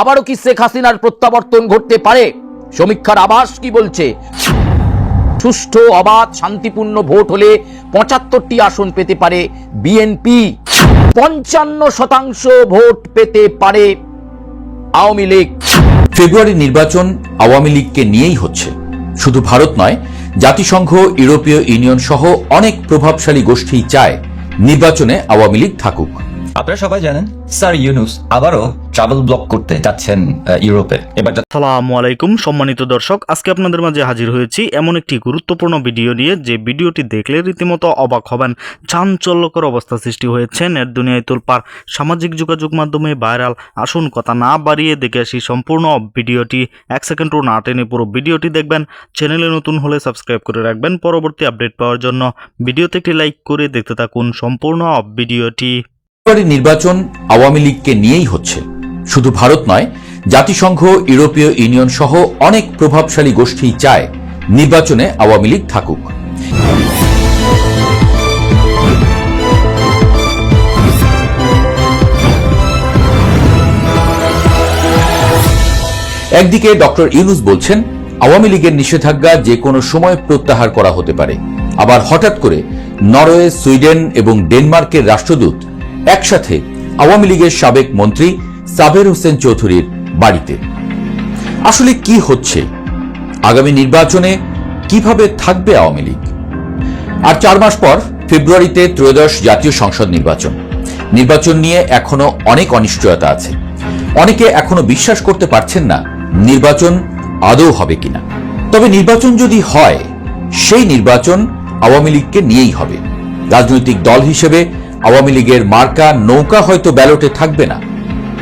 আবারও কি শেখ হাসিনার প্রত্যাবর্তন ঘটতে পারে? সমীক্ষার আভাস কি বলছে? সুষ্ঠু, অবাধ, শান্তিপূর্ণ ভোট হলে পঁচাত্তরটি আসন পেতে পারে বিএনপি। পঞ্চান্ন শতাংশ ভোট পেতে পারে আওয়ামী লীগ। ফেব্রুয়ারি নির্বাচন আওয়ামী লীগকে নিয়েই হচ্ছে। শুধু ভারত নয়, জাতিসংঘ, ইউরোপীয় ইউনিয়ন সহ অনেক প্রভাবশালী গোষ্ঠী চায় নির্বাচনে আওয়ামী লীগ থাকুক। আপনারা সবাই জানেন, স্যার ইউনুস আবারও ট্রাভেল ব্লক করতে যাচ্ছেন ইউরোপে। এবার সালামু আলাইকুম, সম্মানিত দর্শক, আজকে আপনাদের মাঝে হাজির হয়েছি এমন একটি গুরুত্বপূর্ণ ভিডিও নিয়ে যে ভিডিওটি দেখলে রীতিমতো অবাক হবেন। চাঞ্চল্যকর অবস্থা সৃষ্টি হয়েছে নেট দুনিয়ায় তোলপার সামাজিক যোগাযোগ মাধ্যমে ভাইরাল। আসুন কথা না বাড়িয়ে দেখে আসি সম্পূর্ণ ভিডিওটি। এক সেকেন্ডও না টেনে পুরো ভিডিওটি দেখবেন। চ্যানেলে নতুন হলে সাবস্ক্রাইব করে রাখবেন। পরবর্তী আপডেট পাওয়ার জন্য ভিডিওতে একটি লাইক করে দেখতে থাকুন সম্পূর্ণ ভিডিওটি। নির্বাচন আওয়ামী লীগকে নিয়েই হচ্ছে। শুধু ভারত নয়, জাতিসংঘ, ইউরোপীয় ইউনিয়ন সহ অনেক প্রভাবশালী গোষ্ঠী চায় নির্বাচনে আওয়ামী লীগ থাকুক। একদিকে ডক্টর ইউনুস বলছেন, আওয়ামী লীগের নিষেধাজ্ঞা যে কোনো সময় প্রত্যাহার করা হতে পারে। আবার হঠাৎ করে নরওয়ে, সুইডেন এবং ডেনমার্কের রাষ্ট্রদূত একসাথে আওয়ামী লীগের সাবেক মন্ত্রী সাবের হোসেন চৌধুরীর বাড়িতে। আসলে কি হচ্ছে? আগামী নির্বাচনে কীভাবে থাকবে আওয়ামী লীগ? আর চার মাস পর ফেব্রুয়ারিতে ত্রয়োদশ জাতীয় সংসদ নির্বাচন। নির্বাচন নিয়ে এখনও অনেক অনিশ্চয়তা আছে। অনেকে এখনও বিশ্বাস করতে পারছেন না নির্বাচন আদৌ হবে কিনা। তবে নির্বাচন যদি হয়, সেই নির্বাচন আওয়ামী লীগকে নিয়েই হবে। রাজনৈতিক দল হিসেবে আওয়ামী লীগের মার্কা নৌকা হয়তো ব্যালটে থাকবে না।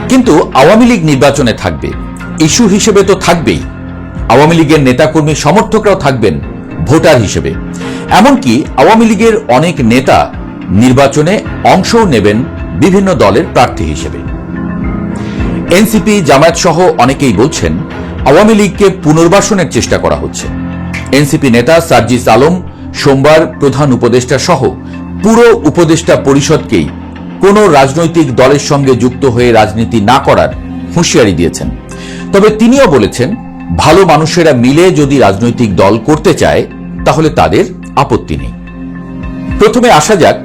কিন্তু আওয়ামী লীগ নির্বাচনে থাকবে। ইস্যু হিসেবে তো থাকবেই। আওয়ামী লীগের নেতাকর্মী সমর্থকরাও থাকবেন ভোটার হিসেবে। এমনকি আওয়ামী লীগের অনেক নেতা নির্বাচনে অংশও নেবেন বিভিন্ন দলের প্রার্থী হিসেবে। এনসিপি, জামায়াত সহ অনেকেই বলছেন, আওয়ামী লীগকে পুনর্বাসনের চেষ্টা করা হচ্ছে। এনসিপি নেতা সার্জিস আলম, সোমবার প্রধান উপদেষ্টা সহ পুরো উপদেষ্টা পরিষদকেই কোনো রাজনৈতিক দলের সঙ্গে যুক্ত হয়ে রাজনীতি না করার হুঁশিয়ারি দিয়েছেন। তবে তিনিও বলেছেন, ভালো মানুষেরা মিলে যদি রাজনৈতিক দল করতে চায়, তাহলে তাদের আপত্তি নেই। প্রথমে আসা যাক,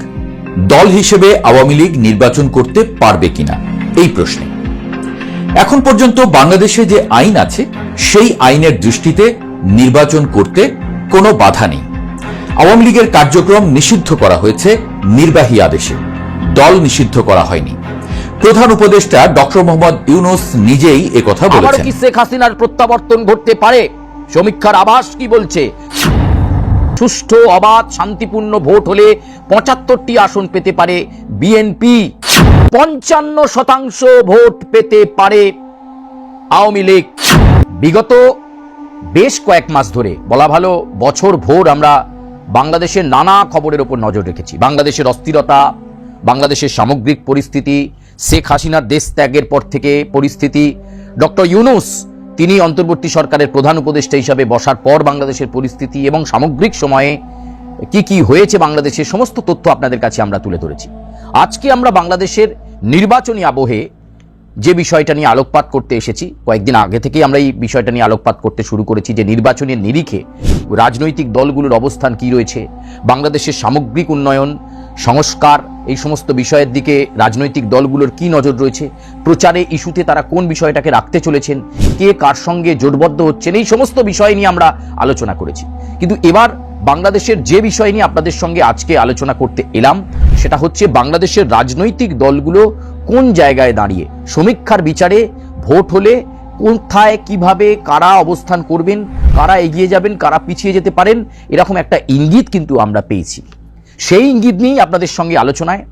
দল হিসেবে আওয়ামী লীগ নির্বাচন করতে পারবে কিনা, এই প্রশ্নে। এখন পর্যন্ত বাংলাদেশে যে আইন আছে, সেই আইনের দৃষ্টিতে নির্বাচন করতে কোনো বাধা নেই। আওয়ামী লীগের কার্যক্রম নিষিদ্ধ করা হয়েছে নির্বাহী আদেশে। দল নিষিদ্ধ করা হয়নি। প্রধান উপদেষ্টা ডক্টর মোহাম্মদ ইউনুস নিজেই একথা আবারও বলেছেন। কি শেখ হাসিনার প্রত্যাবর্তন ঘটতে পারে? সমীক্ষার আভাস কি বলছে? সুষ্ঠু অবাধ শান্তিপূর্ণ ভোট হলে পঁচাত্তরটি আসন পেতে পারে বিএনপি। পঞ্চান্ন শতাংশ ভোট পেতে পারে আওয়ামী লীগ। বিগত বেশ কয়েক মাস ধরে বলা ভালো বছর ভোর আমরা বাংলাদেশের নানা খবরের ওপর নজর রেখেছি। বাংলাদেশের অস্থিরতা, বাংলাদেশের সামগ্রিক পরিস্থিতি, শেখ হাসিনার দেশ ত্যাগের পর থেকে পরিস্থিতি। ডক্টর ইউনুস, তিনি অন্তর্বর্তী সরকারের প্রধান উপদেষ্টা হিসাবে বসার পর বাংলাদেশের পরিস্থিতি এবং সামগ্রিক সময়ে কি কি হয়েছে বাংলাদেশের সমস্ত তথ্য আপনাদের কাছে আমরা তুলে ধরেছি। আজকে আমরা বাংলাদেশের নির্বাচনী আবহে যে বিষয়টা নিয়ে আলোকপাত করতে এসেছি, কয়েকদিন আগে থেকেই আমরা এই বিষয়টা নিয়ে আলোকপাত করতে শুরু করেছি যে নির্বাচনের নিরিখে রাজনৈতিক দলগুলোর অবস্থান কি রয়েছে, বাংলাদেশের সামগ্রিক উন্নয়ন, সংস্কার, এই সমস্ত বিষয়ের দিকে রাজনৈতিক দলগুলোর কি নজর রয়েছে প্রচারে ইস্যুতে তারা কোন বিষয়টাকে রাখতে চলেছেন, কে কার সঙ্গে জোটবদ্ধ হচ্ছেন, এই সমস্ত বিষয় নিয়ে আমরা আলোচনা করেছি। কিন্তু এবার বাংলাদেশের যে বিষয় নিয়ে আপনাদের সঙ্গে আজকে আলোচনা করতে এলাম সেটা হচ্ছে বাংলাদেশের রাজনৈতিক দলগুলো কোন জায়গায় দাঁড়িয়ে? সমীক্ষার বিচারে ভোট হলে কোথায়, কীভাবে, কারা অবস্থান করবেন, কারা এগিয়ে যাবেন, কারা পিছিয়ে যেতে পারেন, এরকম একটা ইঙ্গিত কিন্তু আমরা পেয়েছি। সেই ইঙ্গিত নিয়েই আপনাদের সঙ্গে আলোচনায়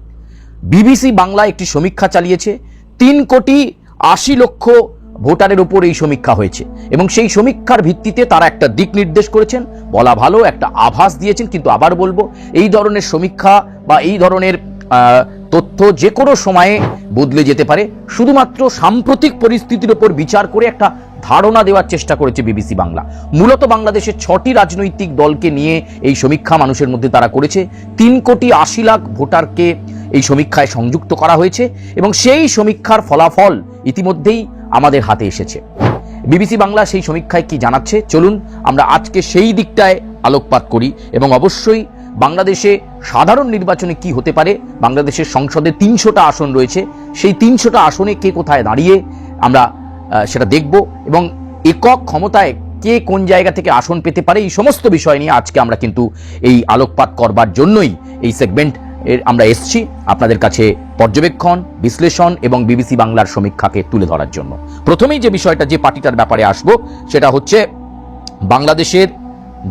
বিবিসি বাংলা একটি সমীক্ষা চালিয়েছে। তিন কোটি আশি লক্ষ ভোটারের উপর এই সমীক্ষা হয়েছে এবং সেই সমীক্ষার ভিত্তিতে তারা একটা দিক নির্দেশ করেছেন। বলা ভালো, একটা আভাস দিয়েছেন, কিন্তু আবার বলব, এই ধরনের সমীক্ষা বা এই ধরনের তথ্য যে কোনো সময়ে বদলে যেতে পারে। শুধুমাত্র সাম্প্রতিক পরিস্থিতির উপর বিচার করে একটা ধারণা দেওয়ার চেষ্টা করেছে বিবিসি বাংলা। মূলত বাংলাদেশের ছটি রাজনৈতিক দলকে নিয়ে এই সমীক্ষা মানুষের মধ্যে তারা করেছে। তিন কোটি আশি লাখ ভোটারকে এই সমীক্ষায় সংযুক্ত করা হয়েছে এবং সেই সমীক্ষার ফলাফল ইতিমধ্যেই আমাদের হাতে এসেছে। বিবিসি বাংলা সেই সমীক্ষায় কি জানাচ্ছে? চলুন আমরা আজকে সেই দিকটায় আলোকপাত করি এবং অবশ্যই বাংলাদেশে সাধারণ নির্বাচনে কি হতে পারে? বাংলাদেশের সংসদে তিনশোটা আসন রয়েছে। সেই তিনশোটা আসনে কে কোথায় দাঁড়িয়ে আমরা সেটা দেখব এবং একক ক্ষমতায় কে কোন জায়গা থেকে আসন পেতে পারে? এই সমস্ত বিষয় নিয়ে আজকে আমরা কিন্তু এই আলোকপাত করবার জন্যই এই সেগমেন্ট এর আমরা এসছি আপনাদের কাছে পর্যবেক্ষণ, বিশ্লেষণ এবং বিবিসি বাংলার সমীক্ষাকে তুলে ধরার জন্য। প্রথমেই যে বিষয়টা, যে পার্টিটার ব্যাপারে আসব, সেটা হচ্ছে বাংলাদেশের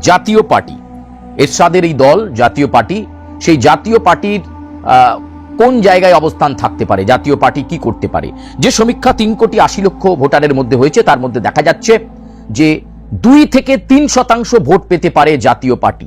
জাতীয় পার্টি, এরশাদের এই দল, জাতীয় পার্টি, সেই জাতীয় পার্টির কোন জায়গায় অবস্থান থাকতে পারে, জাতীয় পার্টি কি করতে পারে। যে সমীক্ষা তিন কোটি আশি লক্ষ ভোটারের মধ্যে হয়েছে, তার মধ্যে দেখা যাচ্ছে যে দুই থেকে তিন শতাংশ ভোট পেতে পারে জাতীয় পার্টি।